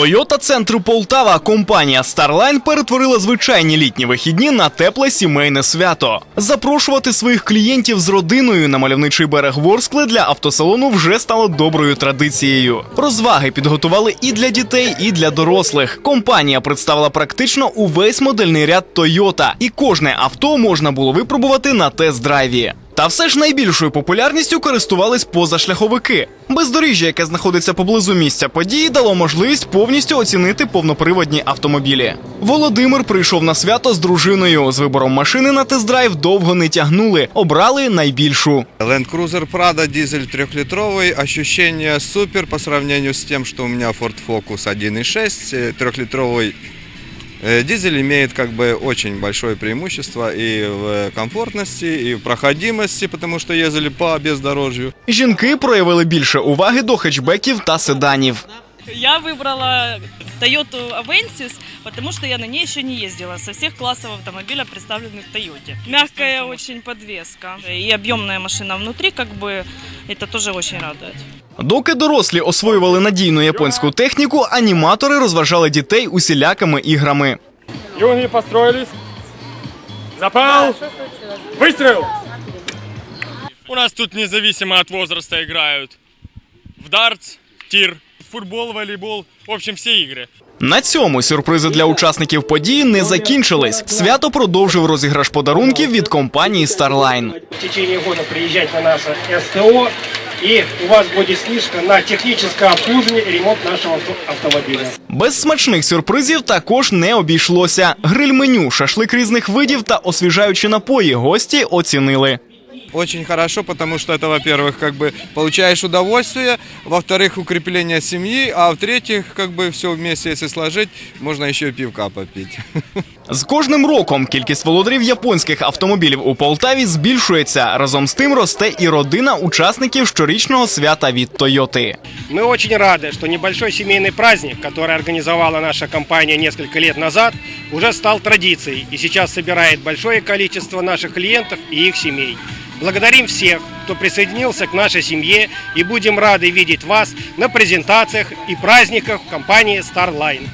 Тойота центру Полтава компанія Starline перетворила звичайні літні вихідні на тепле сімейне свято. Запрошувати своїх клієнтів з родиною на мальовничий берег Ворскли для автосалону вже стало доброю традицією. Розваги підготували і для дітей, і для дорослих. Компанія представила практично увесь модельний ряд Toyota, і кожне авто можна було випробувати на тест-драйві. Та все ж найбільшою популярністю користувались позашляховики. Бездоріжжя, яке знаходиться поблизу місця події, дало можливість повністю оцінити повноприводні автомобілі. Володимир прийшов на свято з дружиною. З вибором машини на тест-драйв довго не тягнули, обрали найбільшу. Land Cruiser Prado дизель трехлитровый. Ощущение супер по сравнению с тем, что у меня Ford Focus 1.6 э, трехлитровый. Э, Дизель имеет как бы очень большое преимущество и в комфортности, и в проходимости, потому что ездили по бездорожью. Жінки проявили більше уваги до хетчбеків та седанів. Я выбрала Toyota Avensis, потому что я на ней еще не ездила. Со всех классов автомобиля представлены в Toyota. Мягкая очень подвеска и объемная машина внутри, как бы это тоже очень радует. Доки дорослі освоювали надійну японську техніку, аніматори розважали дітей усілякими іграми. Юнги построились. Запал. Выстрел. У нас тут независимо от возраста играют. В дартс, тир, футбол, волейбол. В общем, все игры. На цьому сюрпризи для учасників події не закінчились. Свято продовжив розіграш подарунків від компанії Starline. в течение года приезжать на наше СТО, и у вас будет снижка на техническое обслуживание и ремонт нашего авто- автомобиля. Без смачних сюрпризів також не обійшлося. Гриль-меню, шашлик різних видів та освіжаючі напої гості оцінили Очень хорошо, потому что это, во-первых, как бы получаешь удовольствие, во-вторых, укрепление семьи, а в-третьих, как бы все вместе, если сложить, можно еще и пивка попить. З кожним роком кількість володарів японських автомобілів у Полтаві збільшується. Разом з тим росте і родина учасників щорічного свята від Тойоти. Мы очень рады, что небольшой семейный праздник, который организовала наша компания несколько лет назад, уже стал традицией и сейчас собирает большое количество наших клиентов и их семей. Благодарим всех, кто присоединился к нашей семье и будем рады видеть вас на презентациях и праздниках в компании Starline.